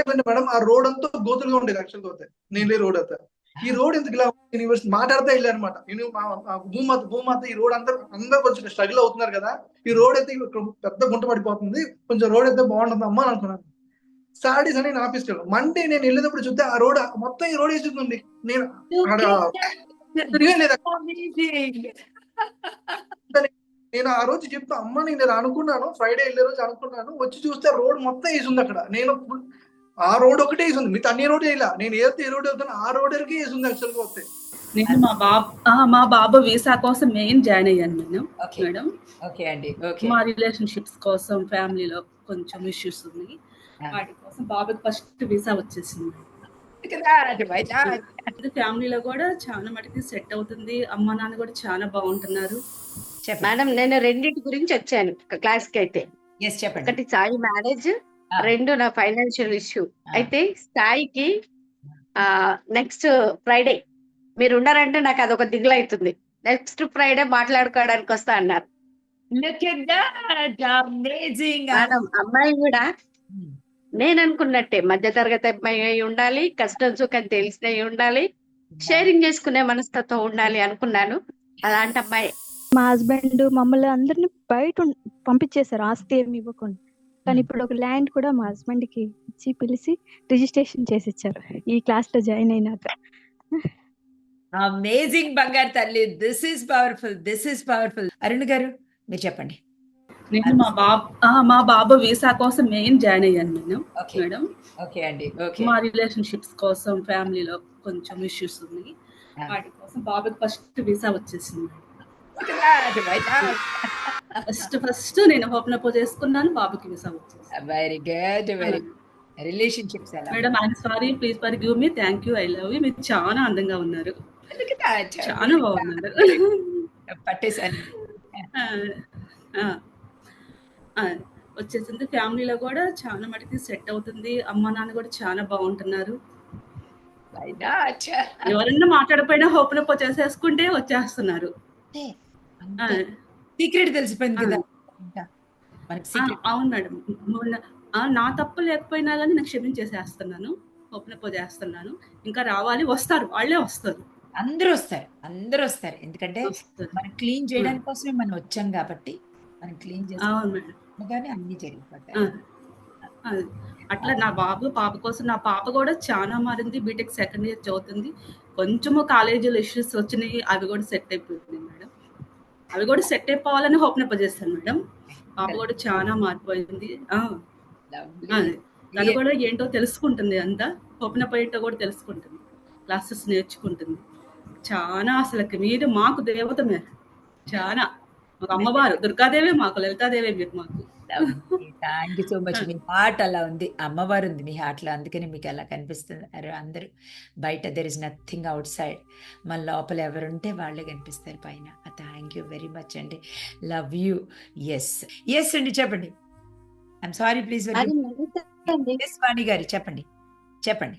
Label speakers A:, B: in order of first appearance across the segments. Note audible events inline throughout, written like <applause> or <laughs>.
A: ఇవ్వండి మేడం. ఆ రోడ్ అంతా గోతులుగా ఉండేది యాక్చువల్గా నీళ్ళే రోడ్ అంతా ఈ రోడ్ ఎందుకు ఇలా యూనివర్సిటీ మాట్లాడతా వెళ్ళారు అనమాట నేను మా మా భూమాత భూమాత ఈ రోడ్ అంతా అందరూ కొంచెం స్ట్రగుల్ అవుతున్నారు కదా. ఈ రోడ్ అయితే పెద్ద గుంట పడిపోతుంది. కొంచెం రోడ్ అయితే బాగుంటుంది అమ్మా అని అనుకున్నాను సాటర్డేస్ అని నేను ఆఫీస్కి వెళ్ళాను మండే నేను వెళ్ళేటప్పుడు చూస్తే ఆ రోడ్ మొత్తం ఈ రోడ్ వేసింది నేను నేను ఆ రోజు చెప్తా అమ్మ నేను అనుకున్నాను ఫ్రైడే వెళ్ళే రోజు అనుకున్నాను. వచ్చి చూస్తే రోడ్ మొత్తం వేసింది అక్కడ. నేను ఆ రోడ్ ఒకటే వేసింది. మిగతా అన్ని రోడ్ వేయలా నేను ఏదైతే ఏ రోడ్ వెళ్తాను ఆ రోడ్ వరకే వేసింది యాక్చువల్గా వస్తే
B: నేను మా బాబు ఆ, మా బాబు వీసా కోసం మెయిన్ జాయిన్ అయ్యాను నేను
C: ఓకే.
B: మేడం.
C: ఓకే అండి. ఓకే.
B: మా రిలేషన్షిప్స్ కోసం ఫ్యామిలీలో కొంచెం ఇష్యూస్ ఉన్నాయి. వాటి కోసం బాబుకి ఫస్ట్ వీసా వచ్చేసింది. ఫ్యామిలీలో కూడా చాలా మటుకి సెట్ అవుతుంది. అమ్మ నాన్న కూడా చాలా బాగుంటున్నారు.
D: మేడం నేను రెండింటి గురించి వచ్చాను క్లాస్కి అయితే.
C: ఎస్ చెప్పండి.
D: ఒకటి సాయి మ్యారేజ్. రెండు నా ఫైనాన్షియల్ ఇష్యూ. అయితే సాయికి ఆ నెక్స్ట్ ఫ్రైడే. మీరు ఉన్నారంటే నాకు అదొక దిగులు అవుతుంది నెక్స్ట్ ఫ్రైడే మాట్లాడుకోవడానికి వస్తా అన్నారు. అమ్మాయి కూడా నేను అనుకున్నట్టే మధ్య తరగతి అమ్మాయి అయి ఉండాలి కష్టం సుఖం తెలిసిన అయి ఉండాలి షేరింగ్ చేసుకునే మనస్తత్వం ఉండాలి అనుకున్నాను. అలాంటి అమ్మాయి.
E: మా హస్బెండ్ మమ్మల్ని అందరిని బయట పంపించేశారు. ఆస్తి ఏమి ఇవ్వకుండా. కానీ ఇప్పుడు ఒక ల్యాండ్ కూడా మా హస్బెండ్కి ఇచ్చి పిలిచి రిజిస్ట్రేషన్ చేసి ఇచ్చారు ఈ క్లాస్లో జాయిన్ అయినాక.
C: అమేజింగ్ బంగారు తల్లి. This is powerful this is powerful Arun గారు మీరు చెప్పండి.
B: నేను మా బాబు మా బాబు వీసా కోసం మెయిన్ జాయిన్ అయ్యాను నేను
C: ఓకే
B: మేడం.
C: ఓకే అండి. ఓకే
B: మా రిలేషన్షిప్స్ కోసం ఫ్యామిలీలో కొంచెం ఇష్యూస్ ఉన్నాయి. వాటి కోసం బాబుకి ఫస్ట్ వీసా వచ్చేసింది. ఫస్ట్ ఫస్ట్ నేను హోప్ నపో చేసుకున్నాను బాబుకి వీసా వచ్చేసింది
C: వెరీ గుడ్ వెరీ రిలేషన్షిప్స్ ఎలా
B: madam I'm sorry please forgive me thank you I love you మీరు చాలా అందంగా ఉన్నారు. చాలా బాగున్నారు.
C: పట్టేశాను.
B: ఆ, ఆ, ఆ, వచ్చేసింది ఫ్యామిలీలో కూడా చాలా మటుకి సెట్ అవుతుంది. అమ్మ నాన్న కూడా చాలా బాగుంటున్నారు? ఎవరన్నా మాట్లాడకపోయినా హోప్ నపో చేసేసుకుంటే వచ్చేస్తున్నారు
C: సీక్రెట్ తెలిసిపోయింది కదా.
B: అవును మేడం. నా తప్పు లేకపోయినా కానీ నేను క్షమించేసేస్తున్నాను. ఓపెన్ చేస్తున్నాను. ఇంకా రావాలి వస్తారు. వాళ్ళే వస్తారు.
C: అందరూ వస్తారు. అందరూ వస్తారు. ఎందుకంటే. మనం క్లీన్ చేయడానికి కోసమే మనం వచ్చాం కాబట్టి మనం క్లీన్
B: అవును మేడం.
C: చేసుకుంటే అన్ని జరిగిపోతాయి.
B: అట్లా నా బాబు పాప కోసం నా పాప కూడా చాలా మారింది. బీటెక్ సెకండ్ ఇయర్ చదువుతుంది. కొంచెము కాలేజీలో ఇష్యూస్ వచ్చినాయి. అవి కూడా సెట్ అయిపోతుంది మేడం అవి కూడా సెట్ అయిపోవాలని హోప్ చేస్తాను మేడం. పాప కూడా చాలా మారిపోయింది. తను కూడా ఏంటో తెలుసుకుంటుంది అంతా. ఓపెన్ అప్ ఏంటో కూడా తెలుసుకుంటుంది. క్లాసెస్ నేర్చుకుంటుంది. చాలా అసలుకి మీరు మాకు దేవత మీరు చాలా. మాకు అమ్మవారు. <laughs> దుర్గాదేవి మాకు లలితాదేవి మీరు మాకు
C: థ్యాంక్ యూ సో మచ్ మీ హార్ట్ అలా ఉంది. అమ్మవారు ఉంది మీ హార్ట్లో. అందుకని మీకు అలా కనిపిస్తున్నారు అందరూ బయట there is nothing outside మన లోపల ఎవరుంటే వాళ్ళే కనిపిస్తారు పైన. థ్యాంక్ యూ వెరీ మచ్ అండి. లవ్ యూ ఎస్ ఎస్ అండి చెప్పండి. I'm sorry please. వాణి గారు చెప్పండి. చెప్పండి.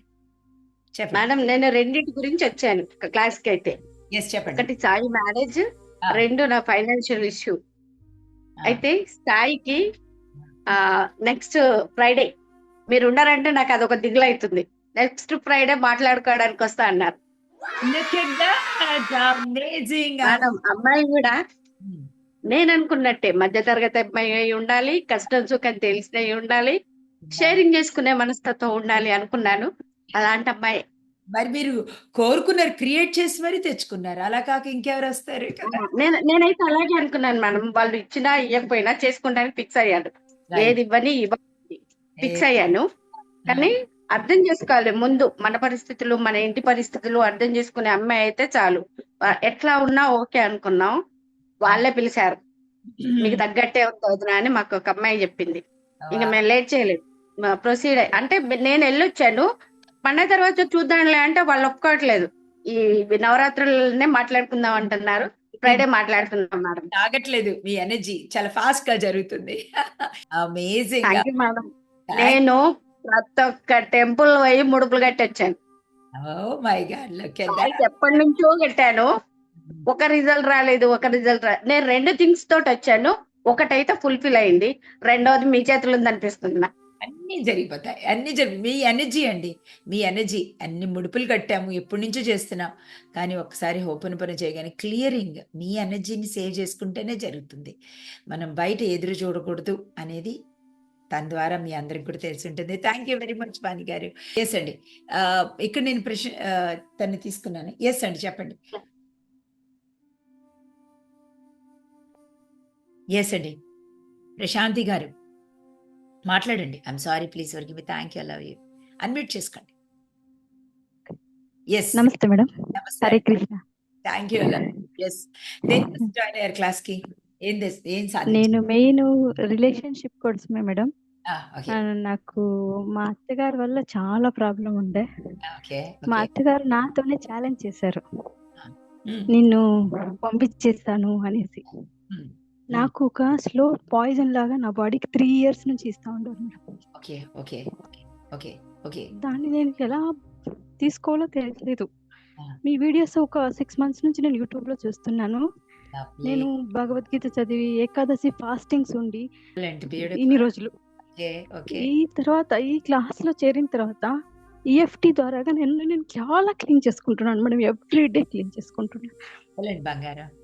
C: చెప్పండి.
D: మేడం నేను రెండింటి గురించి వచ్చాను. క్లాస్కి అయితే.
C: ఎస్ చెప్పండి.
D: ఒకటి సాయి మ్యారేజ్. రెండు నా ఫైనాన్షియల్ ఇష్యూ. అయితే సాయికి నెక్స్ట్ ఫ్రైడే మీరు ఉన్నారంటే నాకు అదొక దిగులు అవుతుంది నెక్స్ట్ ఫ్రైడే మాట్లాడుకోవడానికి వస్తా అన్నారు. అమ్మాయి కూడా నేను అనుకున్నట్టే మధ్య తరగతి అమ్మాయి అయి ఉండాలి కష్టం సుఖం తెలిసిన అయి ఉండాలి షేరింగ్ చేసుకునే మనస్తత్వం ఉండాలి అనుకున్నాను. అలాంటి అమ్మాయి.
C: మరి మీరు కోరుకున్నారు క్రియేట్ చేసి మరి తెచ్చుకున్నారు. అలా కాక ఇంకెవరు వస్తారు
D: నేనైతే అలాగే అనుకున్నాను మేడం. వాళ్ళు ఇచ్చినా ఇవ్వకపోయినా చేసుకుంటానికి ఫిక్స్ అయ్యాను ఏది ఇవ్వని ఇవ్వని ఫిక్స్ అయ్యాను. కానీ అర్థం చేసుకోవాలి. ముందు మన పరిస్థితులు మన ఇంటి పరిస్థితులు అర్థం చేసుకునే అమ్మాయి అయితే చాలు. ఎట్లా ఉన్నా ఓకే అనుకున్నాం. వాళ్ళే పిలిచారు. మీకు తగ్గట్టే వదినా అని మాకు ఒక అమ్మాయి చెప్పింది. ఇంకా మేము లేట్ చేయలేదు. ప్రొసీడ్ అంటే నేను వెళ్ళొచ్చాను. పండగ తర్వాత చూద్దాంలే అంటే వాళ్ళు ఒప్పుకోవట్లేదు. ఈ నవరాత్రులనే మాట్లాడుకుందాం అంటున్నారు. ఫ్రైడే మాట్లాడుకుందాం మేడం.
C: తాగట్లేదు మీ ఎనర్జీ. చాలా ఫాస్ట్గా జరుగుతుంది. Amazing
D: madam. నేను ప్రతి ఒక్క టెంపుల్ పోయి ముడుపులు కట్టొచ్చాను.
C: మై గాడ్
D: అయితే ఎప్పటి నుంచో కట్టాను. ఒక రిజల్ట్ రాలేదు ఒక రిజల్ట్ రా నేను రెండు థింగ్స్ తోటి వచ్చాను. ఒకటైతే ఫుల్ఫిల్ అయింది. రెండోది మీ చేతులు ఉంది అనిపిస్తుంది నాకు.
C: అన్నీ జరిగిపోతాయి. అన్నీ జరిగి మీ ఎనర్జీ అండి. మీ ఎనర్జీ. అన్ని ముడుపులు కట్టాము. ఎప్పటి నుంచో చేస్తున్నాం. కానీ ఒకసారి ఓపెన్ పని చేయగానే క్లియరింగ్ మీ ఎనర్జీని సేవ్ చేసుకుంటేనే జరుగుతుంది. మనం బయట ఎదురు చూడకూడదు అనేది తన ద్వారా మీ అందరికి కూడా తెలిసి ఉంటుంది. Thank you very much Pani గారు. ఎస్ అండి. ఇక్కడ నేను ప్రశ్న తను తన్ని తీసుకున్నాను. ఎస్ అండి చెప్పండి. ఎస్ అండి. ప్రశాంతి గారు. మాట్లాడండి. ఐఎమ్ సారీ ప్లీజ్ వరకు మీ thank you love you unmute చేసుకోండి. ఎస్
E: నమస్తే మేడం.
C: నమస్తే.
E: Hare Krishna.
C: Thank you yes దేని జాయిన్ అయ్యారు క్లాస్కి. ఏం ఏం
E: నేను మెయిన్ రిలేషన్షిప్ కోసమే మేడం.
C: ఓకే
E: ఆ, నాకు మా అత్తగారి వల్ల చాలా ప్రాబ్లం ఉండే.
C: ఓకే
E: మా అత్తగారు నాతోనే ఛాలెంజ్ చేశారు.
C: Hmm.
E: నిన్ను పంపించేస్తాను అనేసి. నాకు ఒక స్లో పాయిజన్ లాగా నా బాడీకి త్రీ ఇయర్స్ నుంచి ఇస్తా ఉండరు
C: ఓకే ఓకే ఓకే ఓకే.
E: దాన్ని నేను ఎలా తీసుకోవాలో తెలియలేదు. మీ వీడియోస్ ఒక సిక్స్ మంత్స్ నుంచి నేను యూట్యూబ్లో చూస్తున్నాను నేను భగవద్గీత చదివి ఏకాదశి ఫాస్టింగ్స్ ఉండి ఇన్ని రోజులు. ఈ తర్వాత ఈ క్లాస్లో చేరిన తర్వాత ఈఎఫ్టి ద్వారాగా నేను నేను చాలా క్లీన్ చేసుకుంటున్నాను. మేడం ఎవ్రీ డే క్లీన్ చేసుకుంటున్నాను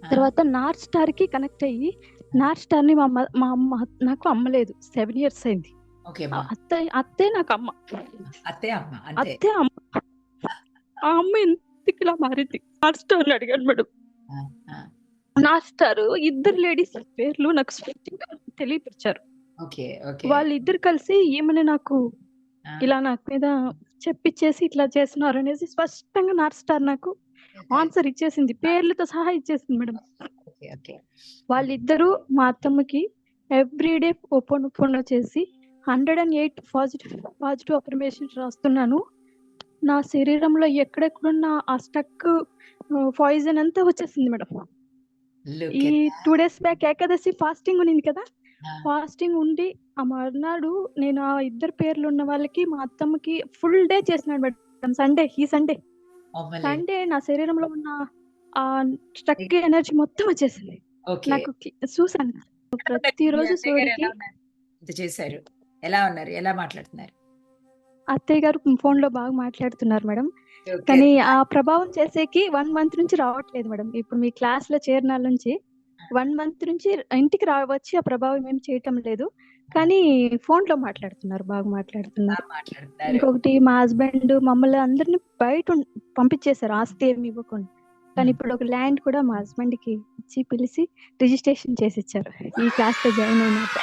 E: తర్వాత నార్త్ స్టార్కి కనెక్ట్ అయ్యి ని మా అమ్మ మా అమ్మ నాకు అమ్మలేదు సెవెన్ ఇయర్స్ అయింది. అత్తే అత్తే నాకు అమ్మ.
C: అత్తే అమ్మ అంతే.
E: అత్తే అమ్మ. ఆ అమ్మ ఎందుకు ఇలా మారింది? నార్త్ స్టార్ అడిగాను మేడం. నార్త్ స్టార్ ఇద్దరు లేడీస్ పేర్లు నాకు తెలియపరిచారు. వాళ్ళిద్దరు కలిసి ఈమెను నాకు ఇలా నాకు మీద చెప్పించేసి ఇట్లా చేస్తున్నారు అనేసి స్పష్టంగా నార్త్ స్టార్ నాకు ఆన్సర్ ఇచ్చేసింది. పేర్లతో సహా ఇచ్చేసింది మేడం.
C: Okay okay.
E: వాళ్ళిద్దరూ మా అత్తమ్మకి ఎవ్రీడే ఓపెన్ ఓపెన్ చేసి hundred and eight positive positive affirmations రాస్తున్నాను. నా శరీరంలో ఎక్కడెక్కడున్న ఆ స్టక్ పాయిజన్ అంతా వచ్చేసింది మేడం. ఈ. Two days back Ekadashi fasting ఉన్నింది కదా? ఫాస్టింగ్ ఉండి ఆ మర్నాడు నేను ఆ ఇద్దరు పేర్లు ఉన్న వాళ్ళకి మా అత్తమ్మకి ఫుల్ డే చేసినాడు మేడం. సండే ఈ సండే. సండే నా శరీరంలో ఉన్న ఆ స్టక్ ఎనర్జీ మొత్తం వచ్చేసింది. నాకు చూసాను ప్రతిరోజు
C: చేశారు. ఎలా ఉన్నారు? ఎలా మాట్లాడుతున్నారు?
E: అత్తయ్య గారు ఫోన్లో బాగా మాట్లాడుతున్నారు మేడం. కానీ ఆ ప్రభావం చేసేకి వన్ మంత్ నుంచి రావట్లేదు మేడం. ఇప్పుడు మీ క్లాస్లో చేరిన నుంచి వన్ మంత్ నుంచి ఇంటికి రావచ్చి ఆ ప్రభావం ఏం చేయటం లేదు. కానీ ఫోన్లో మాట్లాడుతున్నారు. బాగా మాట్లాడుతున్నారు. ఇంకొకటి మా హస్బెండ్ మమ్మల్ని అందరిని బయట పంపించేశారు. ఆస్తి ఏమి ఇవ్వకుండా. కానీ ఇప్పుడు ఒక ల్యాండ్ కూడా మా హస్బెండ్కి ఇచ్చి పిలిచి రిజిస్ట్రేషన్ చేసి ఇచ్చారు ఈ క్లాస్లో జాయిన్ అయినాక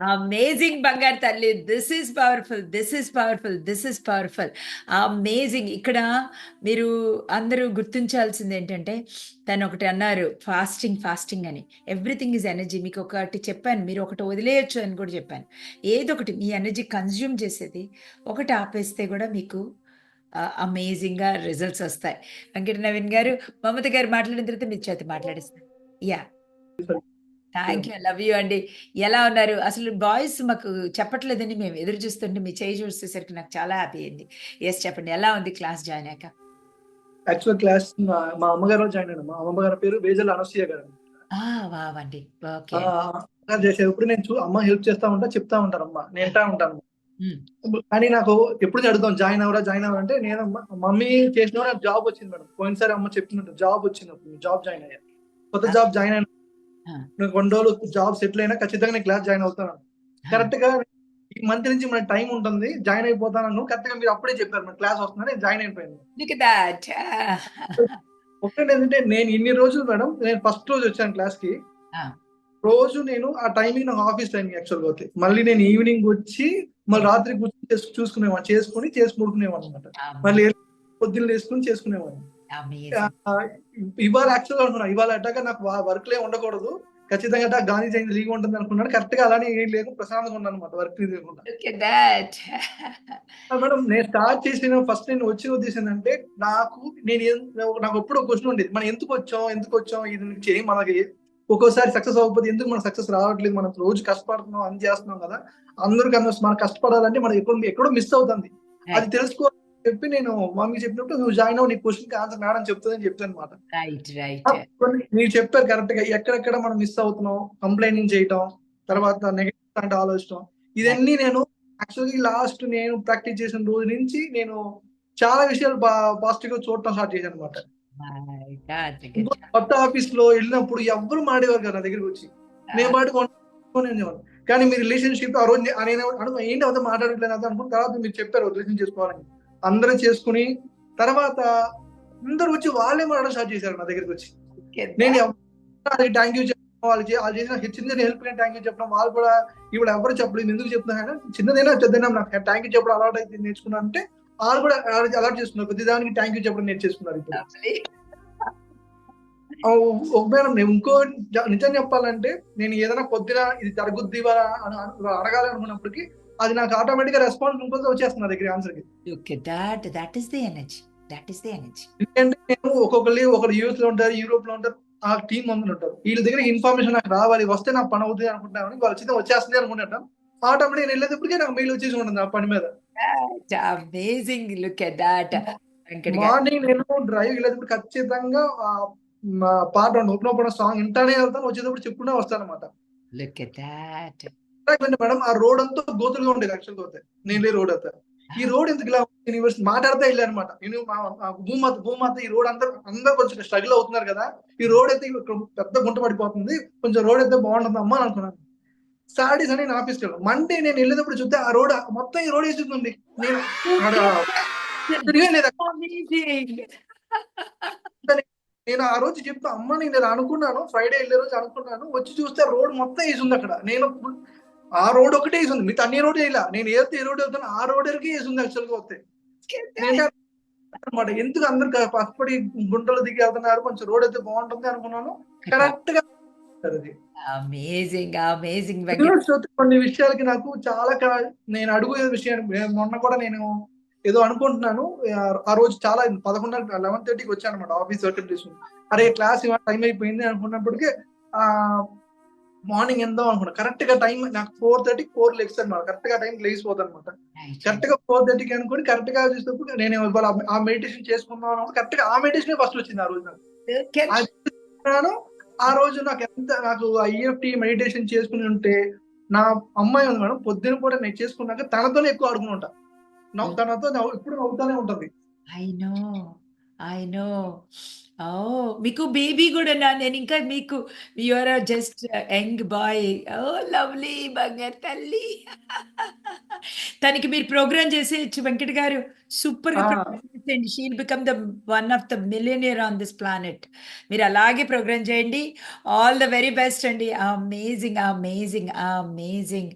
C: అమేజింగ్ బంగారు తల్లి. This is powerful this is powerful this is powerful amazing. ఇక్కడ మీరు అందరూ గుర్తించాల్సింది ఏంటంటే తను ఒకటి అన్నారు ఫాస్టింగ్ ఫాస్టింగ్ అని. ఎవ్రీథింగ్ ఈజ్ ఎనర్జీ మీకు ఒకటి చెప్పాను. మీరు ఒకటి వదిలేయచ్చు అని కూడా చెప్పాను. ఏదో ఒకటి మీ ఎనర్జీ కన్జ్యూమ్ చేసేది ఒకటి ఆపేస్తే కూడా మీకు అమేజింగ్గా రిజల్ట్స్ వస్తాయి. వెంకట నవీన్ గారు మమత గారు మాట్లాడిన తర్వాత మీరు చేతి మాట్లాడిస్తారు yeah. Thank you. Love you అండి. ఎలా ఉన్నారు? అసలు బాయ్స్ మాకు చెప్పట్లేదని మేము ఎదురు చూస్తుంటే మీ చేయి చూసేసరికి నాకు చాలా హ్యాపీ అయింది. ఎస్ చెప్పండి. ఎలా ఉంది క్లాస్ జాయిన్ అయ్యాక?
A: యాక్చువల్ క్లాస్ మా మా అమ్మగారు జాయిన్ అయినా మా అమ్మగారి పేరు వేజల్ అనసూయ గారు.
C: ఆ, వావ్ అండి. ఓకే.
A: చేసేటప్పుడు నేను అమ్మ హెల్ప్ చేస్తా ఉంటా చెప్తా ఉంటాను అమ్మ నేను ఉంటాను. కానీ నాకు ఎప్పుడు అడుగుతాం జాయిన్ అవరా జాయిన్ అవరా అంటే నేను మమ్మీ చేసిన నాకు జాబ్ వచ్చింది మేడం. పోయినసారి అమ్మ చెప్పినట్టు జాబ్ వచ్చినప్పుడు జాబ్ జాయిన్ అయ్యా. కొత్త జాబ్ జాయిన్ అయినా కొన్ని రోజులు జాబ్ సెటిల్ అయినా ఖచ్చితంగా నేను క్లాస్ జాయిన్ అవుతాను. కరెక్ట్గా ఈ మంత్ నుంచి మన టైం ఉంటుంది. జాయిన్ అయిపోతాను కరెక్ట్గా మీరు అప్పుడే చెప్పారు మన క్లాస్ వస్తున్నా నేను జాయిన్ అయిపోయాను.
C: దట్
A: ఒకటి ఏంటంటే నేను ఇన్ని రోజులు మేడం నేను ఫస్ట్ రోజు వచ్చాను
C: క్లాస్కి.
A: రోజు నేను ఆ టైమింగ్ నాకు ఆఫీస్ టైమింగ్ యాక్చువల్గా అవుతాయి మళ్ళీ నేను ఈవినింగ్ వచ్చి మళ్ళీ రాత్రి కూర్చొని చేసు- చూసుకునేవాడిని చేసుకుని చేసి పడుకునేవాడిని అనమాట మళ్ళీ పొద్దున్న వేసుకుని చేసుకునేవాడిని ఇవాళ యాక్చువల్గా అనుకున్నా ఇవాళ అట్టాక నాకు వర్క్ లే ఉండకూడదు. ఖచ్చితంగా గాంధీ జయంతి లీవ్ ఉంటుంది అనుకున్నాను. కరెక్ట్గా అలానే ఏం లేదు ప్రశాంతంగా ఉన్నాను అనమాట వర్క్ లేకుండా. మేడం నేను స్టార్ట్ చేసిన ఫస్ట్ నేను వచ్చిన ఉద్దేశం ఏంటంటే నాకు నేను నాకు ఎప్పుడు ఒక క్వశ్చన్ ఉండేది. మనం ఎందుకు వచ్చాం ఎందుకు వచ్చాం ఇది నుంచి మనకి ఒక్కోసారి సక్సెస్ అవ్వకపోతే ఎందుకు మనకు సక్సెస్ రావట్లేదు? మనం రోజు కష్టపడుతున్నాం అని చేస్తున్నాం కదా. అందరూ కన్నా మనం కష్టపడాలంటే మనం ఎక్కడో ఎక్కడో మిస్ అవుతుంది. అది తెలుసుకో చెప్పి నేను మమ్మీ చెప్పినప్పుడు నువ్వు జాయిన్ అవ్వు నీ క్వశ్చన్కి ఆన్సర్ మేడం చెప్తుందని చెప్తాను అనమాట మీరు చెప్పారు కరెక్ట్గా. ఎక్కడెక్కడ మనం మిస్ అవుతున్నాం కంప్లైంటింగ్ చేయటం తర్వాత నెగటివ్ అంటే ఆలోచించడం ఇదన్నీ నేను యాక్చువల్లీ లాస్ట్ నేను ప్రాక్టీస్ చేసిన రోజు నుంచి నేను చాలా విషయాలు పాజిటివ్గా చూడటం స్టార్ట్ చేశాను అనమాట కొత్త ఆఫీస్లో వెళ్ళినప్పుడు ఎవ్వరు మాడేవారు కదా నా దగ్గరికి వచ్చి. నేను ఉండేవాడు కానీ మీ రిలేషన్షిప్ ఆ రోజు నేను ఏంటి అంతా మాట్లాడట్లేదు అది అనుకున్న తర్వాత మీరు చెప్పారు రిలేషన్ చేసుకోవాలని. అందరూ చేసుకుని తర్వాత అందరూ వచ్చి వాళ్ళే మాట్లాడడం స్టార్ట్ చేశారు నా దగ్గరికి వచ్చి. నేను థ్యాంక్ యూ చెప్పడం వాళ్ళు వాళ్ళు చేసిన చిన్న హెల్ప్ థ్యాంక్ యూ చెప్పడం వాళ్ళు కూడా ఇప్పుడు ఎవరు చెప్పలేదు ఎందుకు చెప్తున్నా చిన్నదైనా పెద్దైనా నాకు థ్యాంక్ యూ చెప్పడం అలవాటు అయితే నేర్చుకున్నాను అంటే వాళ్ళు కూడా అలవాటు చేసుకున్నారు ప్రతి దానికి థ్యాంక్ యూ చెప్పడం నేర్చేసుకున్నారు ఇప్పుడు. మేడం నేను ఇంకో నిజం చెప్పాలంటే నేను ఏదైనా పొద్దున ఇది జరుగుద్ది అడగాలి అనుకున్నప్పటికీ అది నాకు ఆటోమేటిక్గా రెస్పాన్స్ ఇంకొక వచ్చేస్తుంది నా దగ్గర
C: ఆన్సర్కి. Is the energy. That is the energy.
A: ఎందుకంటే నేను ఒక్కొక్కరు ఒకరు యూఎస్లో ఉంటారు యూరోప్లో ఉంటారు ఆ టీం మందులు ఉంటారు. వీళ్ళ దగ్గర ఇన్ఫర్మేషన్ నాకు రావాలి వస్తే నాకు పని అవుతుంది అనుకుంటాను వాళ్ళు వచ్చింది వచ్చేస్తుంది అనుకుంటాను ఆటోమేటిక్ నేను వెళ్ళేటప్పటికే నాకు మెయిల్ వచ్చేసి ఉంటుంది ఆ పని మీద.
C: That amazing. Look at that.
A: Morning నేను డ్రైవ్ వెళ్ళేటప్పుడు ఖచ్చితంగా పాట ఓపెన్ ఓపెన్ సాంగ్ వింటానే వెళ్తాను. వచ్చేటప్పుడు చెప్పుకుంటూ వస్తాను అనమాట
C: Look at that.
A: మేడం ఆ రోడ్ అంతా గోతులుగా ఉండేది యాక్చువల్గా నీళ్ళే రోడ్ అంతా. ఈ రోడ్ ఎందుకు ఇలా యూనివర్సిటీ మాట్లాడితే వెళ్ళారనమాట నేను భూమాత భూమాత ఈ రోడ్ అందరూ అందరూ కొంచెం స్ట్రగుల్ అవుతున్నారు కదా. ఈ రోడ్ అయితే పెద్ద గుంట పడిపోతుంది. కొంచెం రోడ్ అయితే బాగుంటుంది అమ్మా అని అనుకున్నాను. సాటర్డేస్ అని నేను ఆఫీస్కి వెళ్ళాను. మండే నేను వెళ్ళేటప్పుడు చూస్తే ఆ రోడ్ మొత్తం ఈ రోడ్ వేస్తుంది <laughs> నేను. నేను ఆ రోజు చెప్తా అమ్మ నేను అనుకున్నాను ఫ్రైడే వెళ్ళే రోజు అనుకున్నాను వచ్చి చూస్తే రోడ్ మొత్తం వేసింది అక్కడ. నేను ఆ రోడ్ ఒకటే వేసింది మిగతా అన్ని రోడ్ వేయలా నేను ఏదైతే ఏ రోడ్ వెళ్తాను ఆ రోడ్ వరకే వేసింది యాక్చువల్గా వస్తే అనమాట ఎందుకు అందరు పసుపడి గుంటలు దిగి వెళ్తున్నారు కొంచెం రోడ్ అయితే బాగుంటుంది అనుకున్నాను. <laughs> కరెక్ట్గా అది యూనివర్సిటీ వస్తే కొన్ని విషయాలకి నాకు చాలా నేను అడుగు విషయాన్ని మొన్న కూడా నేను ఏదో అనుకుంటున్నాను. ఆ- రోజు చాలా పదకొండు లెవెన్ థర్టీకి వచ్చాను అనమాట ఆఫీస్ వర్క్ తీసుకుని అరే క్లాస్ ఇవాళ టైం అయిపోయింది అనుకున్నప్పటికీ ఆ మార్నింగ్ ఎంతో అనుకున్నా. కరెక్ట్గా టైం నాకు ఫోర్ థర్టీ ఫోర్ లెగ్స్ అనమాట కరెక్ట్గా టైం లేచిపోతాను అనమాట కరెక్ట్గా ఫోర్ థర్టీకి అనుకుని కరెక్ట్గా చూసినప్పుడు నేను ఆ మెడిటేషన్ చేసుకుందాం అన్నప్పుడు కరెక్ట్గా ఆ మెడిటేషన్ ఫస్ట్ వచ్చింది ఆ రోజు నాకు. ఆ రోజు నాకు ఎంత నాకు ఐఎఫ్టి మెడిటేషన్ చేసుకుని ఉంటే నా అమ్మాయి ఉంది మేడం పొద్దున పూట నేను చేసుకున్నాక తనతోనే ఎక్కువ ఆడుకుని ఉంటా. తనతో ఎప్పుడు నవ్వుతానే ఉంటది.
C: I know I know oh మీకు బేబీ కూడా నా నేను ఇంకా మీకు your just young boy oh lovely బంగారు తల్లి. తనకి మీరు ప్రోగ్రామ్ చేసేయచ్చు వెంకట్ గారు. సూపర్గా చేయండి she'll become the one of the millionaire on this planet మీరు అలాగే ప్రోగ్రామ్ చేయండి. ఆల్ ద వెరీ బెస్ట్ అండి. Amazing amazing amazing